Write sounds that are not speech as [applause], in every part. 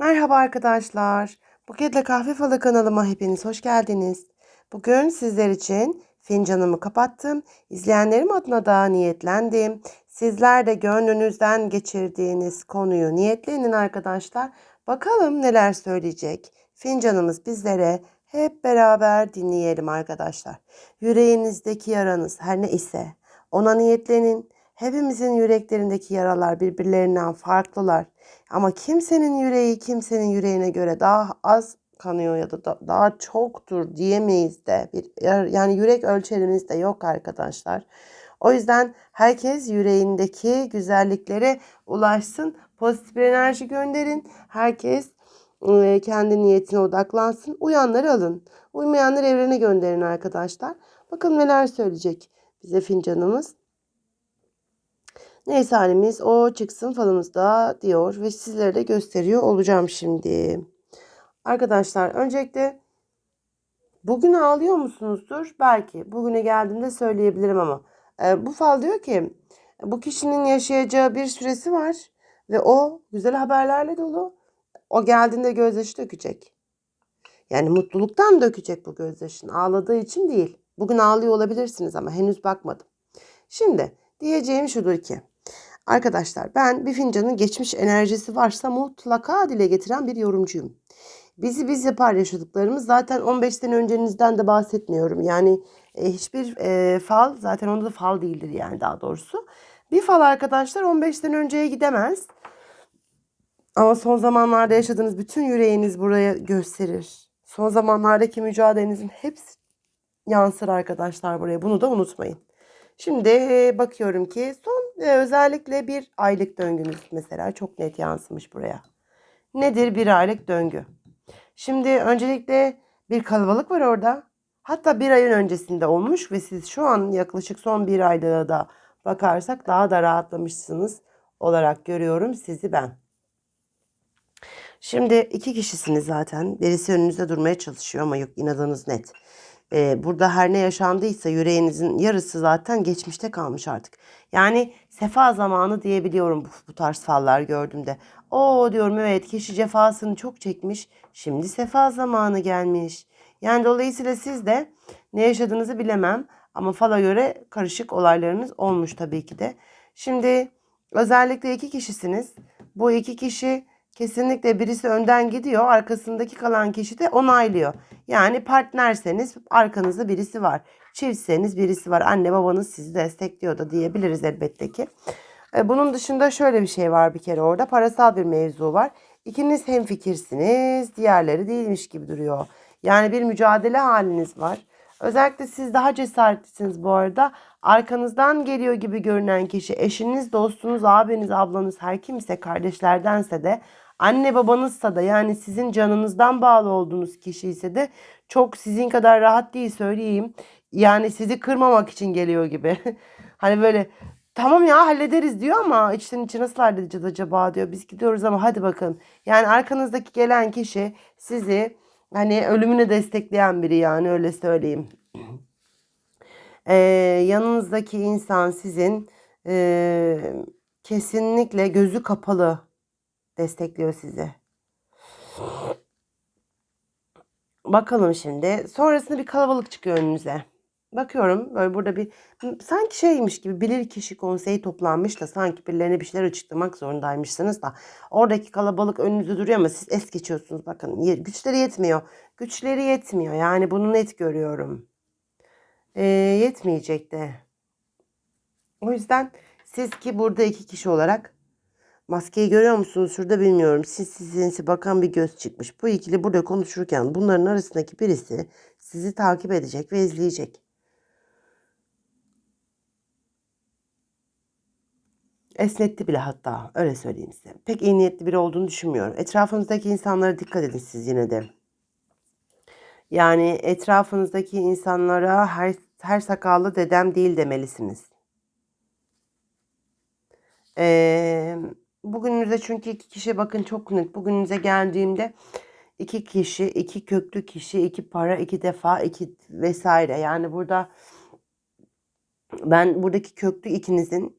Merhaba arkadaşlar. Buketle Kahve Falı kanalıma hepiniz hoş geldiniz. Bugün sizler için fincanımı kapattım. İzleyenlerim adına da niyetlendim. Sizler de gönlünüzden geçirdiğiniz konuyu niyetlenin arkadaşlar. Bakalım neler söyleyecek. Fincanımız bizlere hep beraber dinleyelim arkadaşlar. Yüreğinizdeki yaranız her ne ise ona niyetlenin. Hepimizin yüreklerindeki yaralar birbirlerinden farklılar. Ama kimsenin yüreği kimsenin yüreğine göre daha az kanıyor ya da da- daha çoktur diyemeyiz de bir yani yürek ölçerimiz de yok arkadaşlar. O yüzden herkes yüreğindeki güzelliklere ulaşsın. Pozitif bir enerji gönderin. Herkes e, kendi niyetine odaklansın. Uyanları alın. Uymayanları evrene gönderin arkadaşlar. Bakın neler söyleyecek bize fincanımız. Neyse halimiz o çıksın falımızda diyor ve sizlere de gösteriyor olacağım şimdi. Arkadaşlar öncelikle bugün ağlıyor musunuzdur? Belki bugüne geldiğimde söyleyebilirim ama e, bu fal diyor ki bu kişinin yaşayacağı bir süresi var ve o güzel haberlerle dolu. O geldiğinde gözyaşı dökecek. Yani mutluluktan dökecek bu gözyaşını. Ağladığı için değil. Bugün ağlıyor olabilirsiniz ama henüz bakmadım. Şimdi diyeceğim şudur ki Arkadaşlar ben bir fincanın geçmiş enerjisi varsa mutlaka dile getiren bir yorumcuyum. Bizi biz yapar yaşadıklarımız zaten 15 sene öncenizden de bahsetmiyorum. Yani e, hiçbir e, fal zaten onda da fal değildir yani daha doğrusu. Bir fal arkadaşlar 15 sene önceye gidemez. Ama son zamanlarda yaşadığınız bütün yüreğiniz buraya gösterir. Son zamanlardaki mücadelenizin hepsi yansır arkadaşlar buraya. Bunu da unutmayın. Şimdi e, bakıyorum ki son e, özellikle bir aylık döngünüz mesela çok net yansımış buraya. Nedir bir aylık döngü? Şimdi öncelikle bir kalabalık var orada. Hatta bir ayın öncesinde olmuş ve siz şu an yaklaşık son bir aylığa da bakarsak daha da rahatlamışsınız olarak görüyorum sizi ben. Şimdi iki kişisiniz zaten. Birisi önünüzde durmaya çalışıyor ama yok inadınız net. Ee, burada her ne yaşandıysa yüreğinizin yarısı zaten geçmişte kalmış artık. Yani sefa zamanı diyebiliyorum bu, bu tarz fallar gördüğümde. O diyorum evet kişi cefasını çok çekmiş. Şimdi sefa zamanı gelmiş. Yani dolayısıyla siz de ne yaşadığınızı bilemem. Ama fala göre karışık olaylarınız olmuş tabii ki de. Şimdi özellikle iki kişisiniz. Bu iki kişi kesinlikle birisi önden gidiyor. Arkasındaki kalan kişi de onaylıyor. Yani partnerseniz arkanızda birisi var. Çiftseniz birisi var. Anne babanız sizi destekliyor da diyebiliriz elbette ki. E, Bunun dışında şöyle bir şey var bir kere orada. Parasal bir mevzu var. İkiniz hemfikirsiniz. Diğerleri değilmiş gibi duruyor. Yani bir mücadele haliniz var. Özellikle siz daha cesaretlisiniz bu arada. Arkanızdan geliyor gibi görünen kişi eşiniz, dostunuz, abiniz, ablanız her kimse kardeşlerdense de anne babanızsa da yani sizin canınızdan bağlı olduğunuz kişi ise de çok sizin kadar rahat değil söyleyeyim. Yani sizi kırmamak için geliyor gibi. [laughs] hani böyle tamam ya hallederiz diyor ama içten içe nasıl halledeceğiz acaba diyor. Biz gidiyoruz ama hadi bakın. Yani arkanızdaki gelen kişi sizi hani ölümüne destekleyen biri yani öyle söyleyeyim. [clears throat] Ee, yanınızdaki insan sizin ee, kesinlikle gözü kapalı destekliyor sizi. Bakalım şimdi. Sonrasında bir kalabalık çıkıyor önünüze. Bakıyorum böyle burada bir sanki şeymiş gibi bilir kişi konseyi toplanmış da sanki birilerine bir şeyler açıklamak zorundaymışsınız da oradaki kalabalık önünüzde duruyor ama siz es geçiyorsunuz bakın güçleri yetmiyor güçleri yetmiyor yani bunu net görüyorum Ee, yetmeyecek de o yüzden siz ki burada iki kişi olarak maskeyi görüyor musunuz şurada bilmiyorum sinsi sinsi bakan bir göz çıkmış bu ikili burada konuşurken bunların arasındaki birisi sizi takip edecek ve izleyecek. Esnetti bile hatta öyle söyleyeyim size. Pek iyi niyetli biri olduğunu düşünmüyorum. Etrafınızdaki insanlara dikkat edin siz yine de. Yani etrafınızdaki insanlara her, her sakallı dedem değil demelisiniz. Ee, bugününüze çünkü iki kişi bakın çok net. Bugününüze geldiğimde iki kişi, iki köklü kişi, iki para, iki defa, iki vesaire. Yani burada ben buradaki köklü ikinizin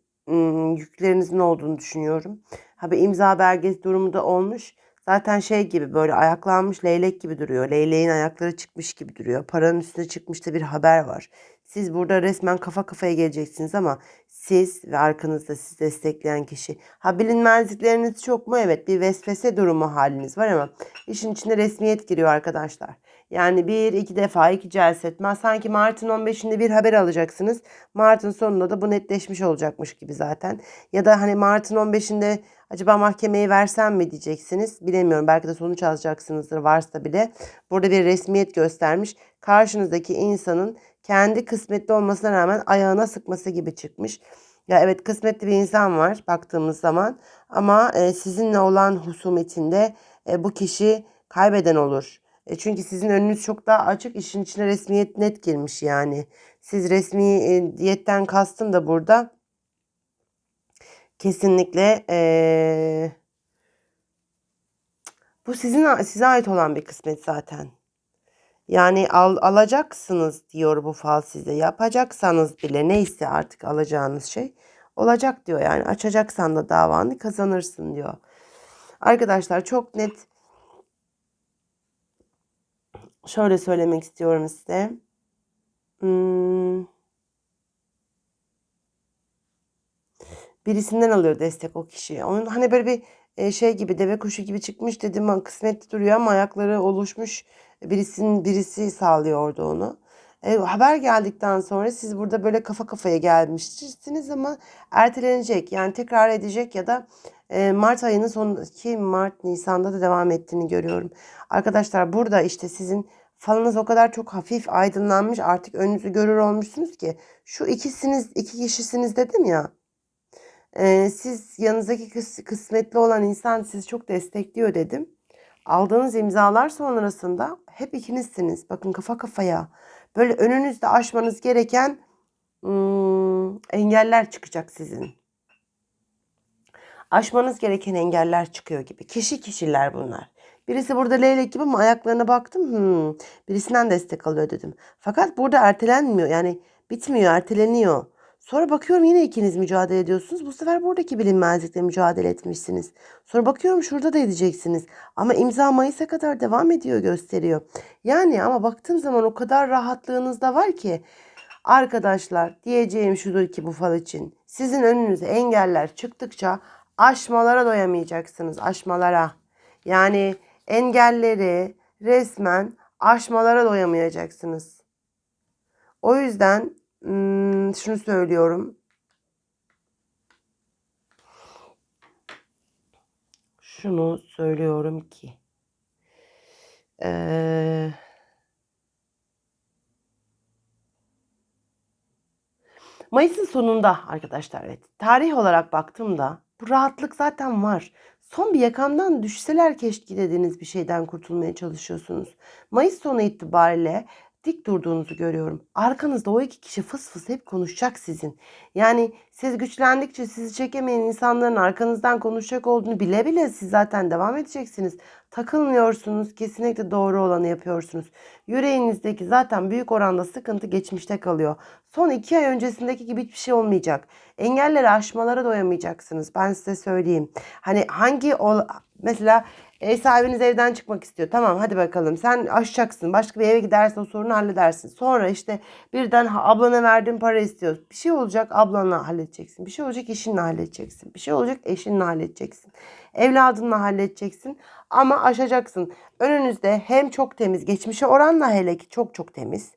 yüklerinizin olduğunu düşünüyorum. Ha imza belgesi durumu da olmuş. Zaten şey gibi böyle ayaklanmış leylek gibi duruyor. Leyleğin ayakları çıkmış gibi duruyor. Paranın üstüne çıkmış da bir haber var. Siz burada resmen kafa kafaya geleceksiniz ama siz ve arkanızda sizi destekleyen kişi. Ha bilinmezlikleriniz çok mu? Evet bir vesvese durumu haliniz var ama işin içine resmiyet giriyor arkadaşlar. Yani bir iki defa iki celse. Sanki Mart'ın 15'inde bir haber alacaksınız. Mart'ın sonunda da bu netleşmiş olacakmış gibi zaten. Ya da hani Mart'ın 15'inde acaba mahkemeye versem mi diyeceksiniz. Bilemiyorum belki de sonuç alacaksınızdır varsa bile. Burada bir resmiyet göstermiş. Karşınızdaki insanın kendi kısmetli olmasına rağmen ayağına sıkması gibi çıkmış. Ya evet kısmetli bir insan var baktığımız zaman ama e, sizinle olan husumetinde e, bu kişi kaybeden olur. E, çünkü sizin önünüz çok daha açık işin içine resmiyet net girmiş yani. Siz resmi e, kastım da burada kesinlikle e, bu sizin size ait olan bir kısmet zaten. Yani al, alacaksınız diyor bu fal size. Yapacaksanız bile neyse artık alacağınız şey olacak diyor. Yani açacaksan da davanı kazanırsın diyor. Arkadaşlar çok net şöyle söylemek istiyorum size. Hmm. Birisinden alıyor destek o kişi. Onun hani böyle bir e, şey gibi deve kuşu gibi çıkmış dedim kısmetli duruyor ama ayakları oluşmuş birisinin birisi sağlıyordu onu. E, haber geldikten sonra siz burada böyle kafa kafaya gelmişsiniz ama ertelenecek yani tekrar edecek ya da e, Mart ayının son ki Mart Nisan'da da devam ettiğini görüyorum. Arkadaşlar burada işte sizin falınız o kadar çok hafif aydınlanmış artık önünüzü görür olmuşsunuz ki şu ikisiniz iki kişisiniz dedim ya. E, siz yanınızdaki kıs, kısmetli olan insan sizi çok destekliyor dedim. Aldığınız imzalar sonrasında hep ikinizsiniz. Bakın kafa kafaya. Böyle önünüzde aşmanız gereken ım, engeller çıkacak sizin. Aşmanız gereken engeller çıkıyor gibi. Kişi kişiler bunlar. Birisi burada leylek gibi ama ayaklarına baktım. Hmm, birisinden destek alıyor dedim. Fakat burada ertelenmiyor. Yani bitmiyor, erteleniyor. Sonra bakıyorum yine ikiniz mücadele ediyorsunuz. Bu sefer buradaki bilinmezlikle mücadele etmişsiniz. Sonra bakıyorum şurada da edeceksiniz. Ama imza Mayıs'a kadar devam ediyor gösteriyor. Yani ama baktığım zaman o kadar rahatlığınız da var ki. Arkadaşlar diyeceğim şudur ki bu fal için. Sizin önünüze engeller çıktıkça aşmalara doyamayacaksınız. Aşmalara. Yani engelleri resmen aşmalara doyamayacaksınız. O yüzden hmm, şunu söylüyorum. Şunu söylüyorum ki. Ee, Mayıs'ın sonunda arkadaşlar evet. Tarih olarak baktığımda bu rahatlık zaten var. Son bir yakamdan düşseler keşke dediğiniz bir şeyden kurtulmaya çalışıyorsunuz. Mayıs sonu itibariyle dik durduğunuzu görüyorum. Arkanızda o iki kişi fıs fıs hep konuşacak sizin. Yani siz güçlendikçe sizi çekemeyen insanların arkanızdan konuşacak olduğunu bile bile siz zaten devam edeceksiniz. Takılmıyorsunuz. Kesinlikle doğru olanı yapıyorsunuz. Yüreğinizdeki zaten büyük oranda sıkıntı geçmişte kalıyor. Son iki ay öncesindeki gibi hiçbir şey olmayacak. Engelleri aşmalara doyamayacaksınız. Ben size söyleyeyim. Hani hangi ol mesela Ev sahibiniz evden çıkmak istiyor. Tamam hadi bakalım sen aşacaksın. Başka bir eve gidersen o sorunu halledersin. Sonra işte birden ablana verdiğin para istiyor. Bir şey olacak ablanla halledeceksin. Bir şey olacak eşinle halledeceksin. Bir şey olacak eşinle halledeceksin. Evladınla halledeceksin. Ama aşacaksın. Önünüzde hem çok temiz geçmişe oranla hele ki çok çok temiz.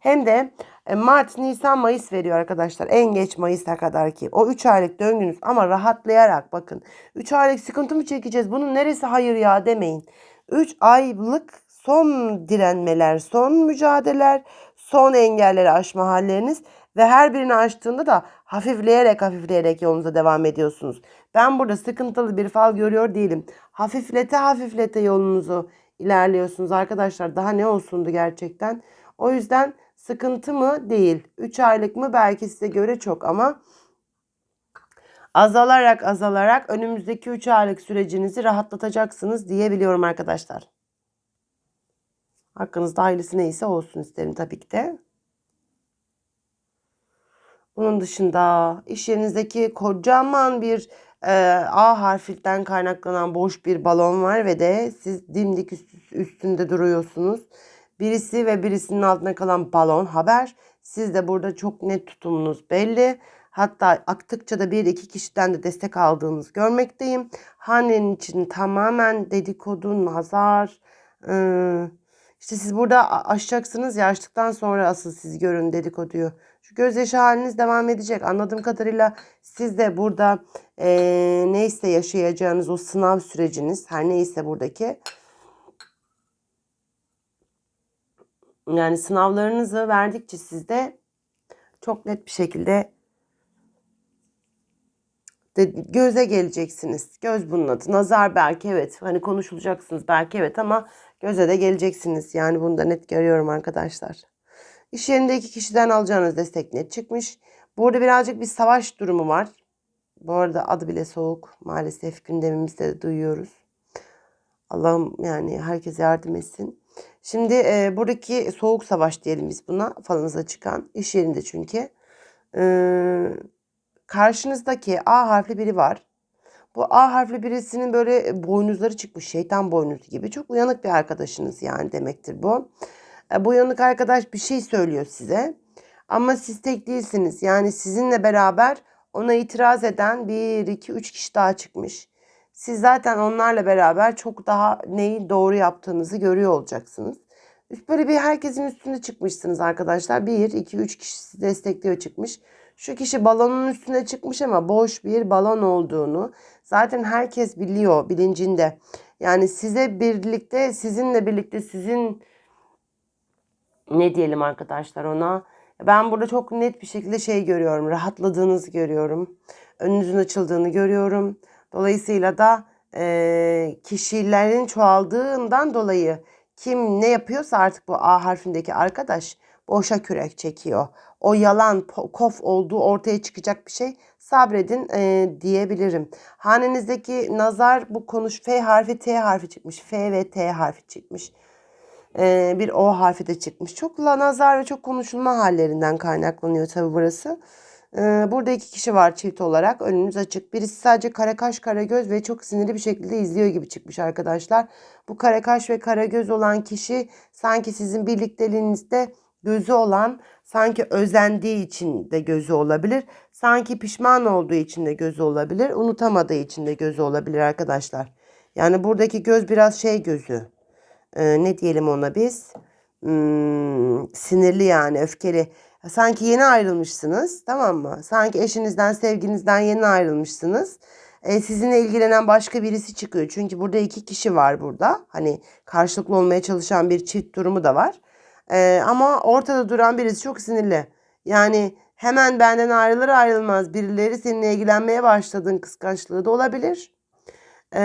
Hem de Mart, Nisan, Mayıs veriyor arkadaşlar. En geç Mayıs'a kadar ki. O 3 aylık döngünüz ama rahatlayarak bakın. 3 aylık sıkıntı mı çekeceğiz? Bunun neresi hayır ya demeyin. 3 aylık son direnmeler, son mücadeleler, son engelleri aşma halleriniz ve her birini aştığında da hafifleyerek hafifleyerek yolunuza devam ediyorsunuz. Ben burada sıkıntılı bir fal görüyor değilim. Hafiflete hafiflete yolunuzu ilerliyorsunuz arkadaşlar. Daha ne olsundu gerçekten. O yüzden sıkıntı mı? Değil. 3 aylık mı? Belki size göre çok ama azalarak azalarak önümüzdeki 3 aylık sürecinizi rahatlatacaksınız diyebiliyorum arkadaşlar. Hakkınızda hayırlısı neyse olsun isterim tabii ki de. Bunun dışında iş yerinizdeki kocaman bir e, A harfinden kaynaklanan boş bir balon var ve de siz dimdik üst- üstünde duruyorsunuz. Birisi ve birisinin altına kalan balon haber. Siz de burada çok net tutumunuz belli. Hatta aktıkça da bir iki kişiden de destek aldığınızı görmekteyim. Hanenin için tamamen dedikodu, nazar. ıı, işte siz burada aşacaksınız ya açtıktan sonra asıl siz görün dedikoduyu. Şu gözyaşı haliniz devam edecek. Anladığım kadarıyla siz de burada eee, neyse yaşayacağınız o sınav süreciniz her neyse buradaki yani sınavlarınızı verdikçe siz de çok net bir şekilde de göze geleceksiniz. Göz bunun adı. Nazar belki evet. Hani konuşulacaksınız belki evet ama göze de geleceksiniz. Yani bunu da net görüyorum arkadaşlar. İş yerinde iki kişiden alacağınız destek net çıkmış. Burada birazcık bir savaş durumu var. Bu arada adı bile soğuk. Maalesef gündemimizde de duyuyoruz. Allah'ım yani herkese yardım etsin. Şimdi e, buradaki soğuk savaş diyelim biz buna. Falınıza çıkan. iş yerinde çünkü. Ee, karşınızdaki A harfli biri var. Bu A harfli birisinin böyle boynuzları çıkmış. Şeytan boynuzu gibi. Çok uyanık bir arkadaşınız yani demektir bu. E, Bu uyanık arkadaş bir şey söylüyor size. Ama siz tek değilsiniz. Yani sizinle beraber ona itiraz eden bir, iki, üç kişi daha çıkmış. Siz zaten onlarla beraber çok daha neyi doğru yaptığınızı görüyor olacaksınız. Böyle bir herkesin üstünde çıkmışsınız arkadaşlar. Bir, iki, üç kişi sizi destekliyor çıkmış. Şu kişi balonun üstüne çıkmış ama boş bir balon olduğunu zaten herkes biliyor bilincinde. Yani size birlikte, sizinle birlikte sizin ne diyelim arkadaşlar ona. Ben burada çok net bir şekilde şey görüyorum. Rahatladığınızı görüyorum. Önünüzün açıldığını görüyorum. Dolayısıyla da e, kişilerin çoğaldığından dolayı kim ne yapıyorsa artık bu A harfindeki arkadaş boşa kürek çekiyor. O yalan kof olduğu ortaya çıkacak bir şey sabredin e, diyebilirim. Hanenizdeki nazar bu konuş F harfi T harfi çıkmış. F ve T harfi çıkmış. Ee, bir O harfi de çıkmış. Çok la nazar ve çok konuşulma hallerinden kaynaklanıyor tabii burası. Ee, burada iki kişi var çift olarak. Önünüz açık. Birisi sadece kara kaş kara göz ve çok sinirli bir şekilde izliyor gibi çıkmış arkadaşlar. Bu kara kaş ve kara göz olan kişi sanki sizin birlikteliğinizde gözü olan, sanki özendiği için de gözü olabilir. Sanki pişman olduğu için de gözü olabilir. Unutamadığı için de gözü olabilir arkadaşlar. Yani buradaki göz biraz şey gözü e, ne diyelim ona biz Hmm, sinirli yani öfkeli. Sanki yeni ayrılmışsınız tamam mı? Sanki eşinizden sevginizden yeni ayrılmışsınız. E, sizinle ilgilenen başka birisi çıkıyor. Çünkü burada iki kişi var burada. Hani karşılıklı olmaya çalışan bir çift durumu da var. E, ama ortada duran birisi çok sinirli. Yani hemen benden ayrılır ayrılmaz birileri seninle ilgilenmeye başladığın kıskançlığı da olabilir. Ee,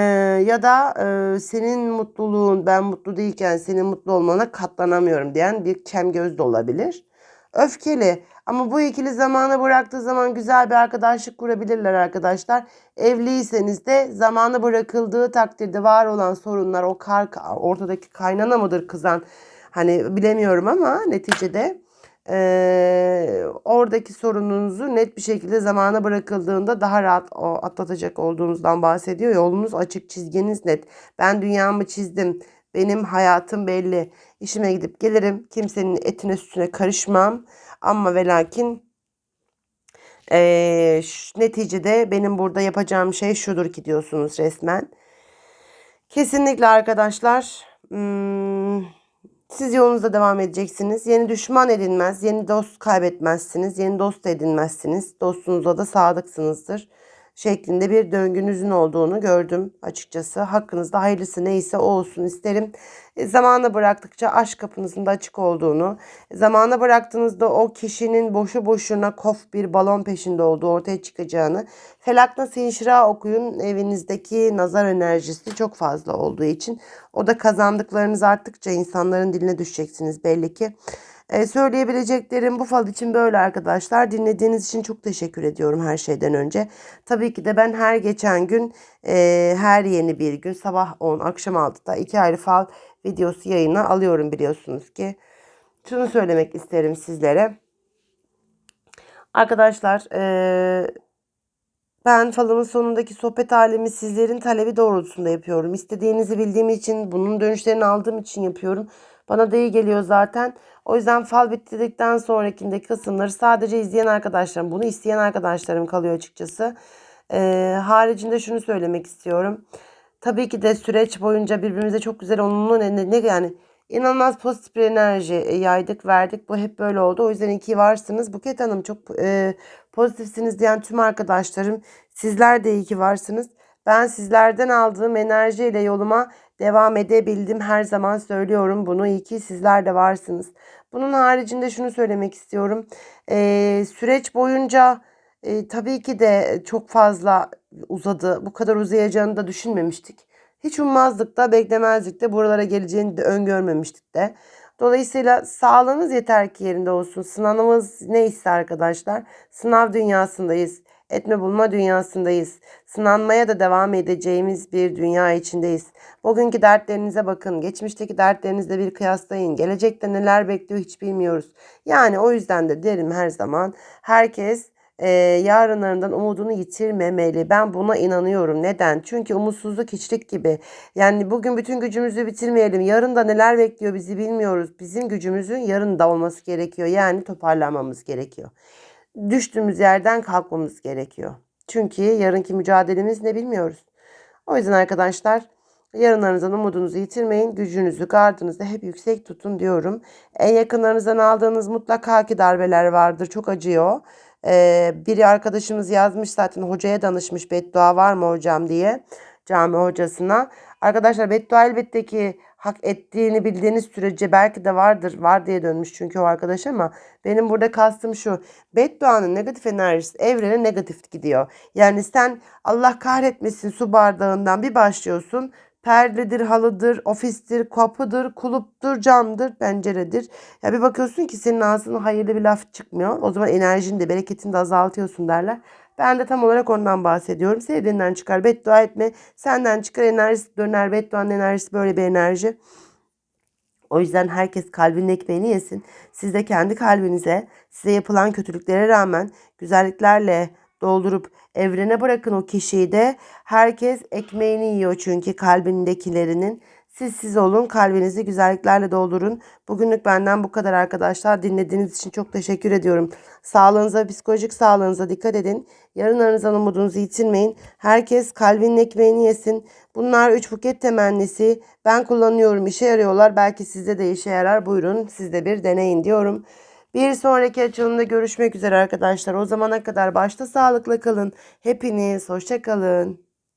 ya da e, senin mutluluğun ben mutlu değilken senin mutlu olmana katlanamıyorum diyen bir göz de olabilir. Öfkeli ama bu ikili zamanı bıraktığı zaman güzel bir arkadaşlık kurabilirler arkadaşlar. Evliyseniz de zamanı bırakıldığı takdirde var olan sorunlar o kar ortadaki kaynana mıdır kızan hani bilemiyorum ama neticede eee, oradaki sorununuzu net bir şekilde zamana bırakıldığında daha rahat o, atlatacak olduğunuzdan bahsediyor. Yolunuz açık, çizginiz net. Ben dünyamı çizdim. Benim hayatım belli. İşime gidip gelirim. Kimsenin etine sütüne karışmam. Ama ve lakin şu- neticede benim burada yapacağım şey şudur ki diyorsunuz resmen. Kesinlikle arkadaşlar. Siz yolunuzda devam edeceksiniz. Yeni düşman edinmez, yeni dost kaybetmezsiniz, yeni dost edinmezsiniz. Dostunuza da sadıksınızdır şeklinde bir döngünüzün olduğunu gördüm açıkçası. Hakkınızda hayırlısı neyse o olsun isterim. E, zamana bıraktıkça aşk kapınızın da açık olduğunu, e, zamana bıraktığınızda o kişinin boşu boşuna kof bir balon peşinde olduğu ortaya çıkacağını, Felakna Sinşira okuyun evinizdeki nazar enerjisi çok fazla olduğu için o da kazandıklarınız arttıkça insanların diline düşeceksiniz belli ki. Ee, söyleyebileceklerim bu fal için böyle arkadaşlar. Dinlediğiniz için çok teşekkür ediyorum her şeyden önce. Tabii ki de ben her geçen gün, e, her yeni bir gün sabah 10, akşam 6'da iki ayrı fal videosu yayına alıyorum biliyorsunuz ki. Şunu söylemek isterim sizlere. Arkadaşlar e, Ben falımın sonundaki sohbet halimi sizlerin talebi doğrultusunda yapıyorum. İstediğinizi bildiğim için, bunun dönüşlerini aldığım için yapıyorum. Bana da iyi geliyor zaten. O yüzden fal bitirdikten sonrakindeki kısımları sadece izleyen arkadaşlarım, bunu isteyen arkadaşlarım kalıyor açıkçası. Ee, haricinde şunu söylemek istiyorum. Tabii ki de süreç boyunca birbirimize çok güzel onunla ne, ne yani inanılmaz pozitif bir enerji e, yaydık verdik. Bu hep böyle oldu. O yüzden iyi ki varsınız. Buket Hanım çok e, pozitifsiniz diyen tüm arkadaşlarım sizler de iyi ki varsınız. Ben sizlerden aldığım enerjiyle yoluma devam edebildim. Her zaman söylüyorum bunu. İyi ki sizler de varsınız. Bunun haricinde şunu söylemek istiyorum. E, süreç boyunca e, tabii ki de çok fazla uzadı. Bu kadar uzayacağını da düşünmemiştik. Hiç ummazdık da beklemezdik de buralara geleceğini de öngörmemiştik de. Dolayısıyla sağlığınız yeter ki yerinde olsun. Sınavımız neyse arkadaşlar. Sınav dünyasındayız. Etme bulma dünyasındayız. Sınanmaya da devam edeceğimiz bir dünya içindeyiz. Bugünkü dertlerinize bakın. Geçmişteki dertlerinizle bir kıyaslayın. Gelecekte neler bekliyor hiç bilmiyoruz. Yani o yüzden de derim her zaman. Herkes e, yarınlarından umudunu yitirmemeli. Ben buna inanıyorum. Neden? Çünkü umutsuzluk hiçlik gibi. Yani bugün bütün gücümüzü bitirmeyelim. Yarın da neler bekliyor bizi bilmiyoruz. Bizim gücümüzün yarın da olması gerekiyor. Yani toparlanmamız gerekiyor. Düştüğümüz yerden kalkmamız gerekiyor. Çünkü yarınki mücadelemiz ne bilmiyoruz. O yüzden arkadaşlar yarınlarınızdan umudunuzu yitirmeyin. Gücünüzü, gardınızı hep yüksek tutun diyorum. En yakınlarınızdan aldığınız mutlaka ki darbeler vardır. Çok acıyor. Ee, biri arkadaşımız yazmış zaten hocaya danışmış beddua var mı hocam diye cami hocasına. Arkadaşlar beddua elbette ki hak ettiğini bildiğiniz sürece belki de vardır. Var diye dönmüş çünkü o arkadaş ama benim burada kastım şu. Bedduanın negatif enerjisi evrene negatif gidiyor. Yani sen Allah kahretmesin su bardağından bir başlıyorsun. Perdedir, halıdır, ofistir, kapıdır, kuluptur, camdır, penceredir. Ya bir bakıyorsun ki senin ağzından hayırlı bir laf çıkmıyor. O zaman enerjini de bereketini de azaltıyorsun derler. Ben de tam olarak ondan bahsediyorum. Sevdiğinden çıkar beddua etme. Senden çıkar enerjisi döner. Bedduanın enerjisi böyle bir enerji. O yüzden herkes kalbinin ekmeğini yesin. Siz de kendi kalbinize size yapılan kötülüklere rağmen güzelliklerle doldurup evrene bırakın o kişiyi de. Herkes ekmeğini yiyor çünkü kalbindekilerinin. Siz siz olun, kalbinizi güzelliklerle doldurun. Bugünlük benden bu kadar arkadaşlar. Dinlediğiniz için çok teşekkür ediyorum. Sağlığınıza, psikolojik sağlığınıza dikkat edin. Yarınlarınızdan umudunuzu yitirmeyin. Herkes kalbinin ekmeğini yesin. Bunlar üç buket temennisi. Ben kullanıyorum, işe yarıyorlar. Belki sizde de işe yarar. Buyurun siz de bir deneyin diyorum. Bir sonraki açılımda görüşmek üzere arkadaşlar. O zamana kadar başta sağlıkla kalın. Hepiniz hoşça kalın.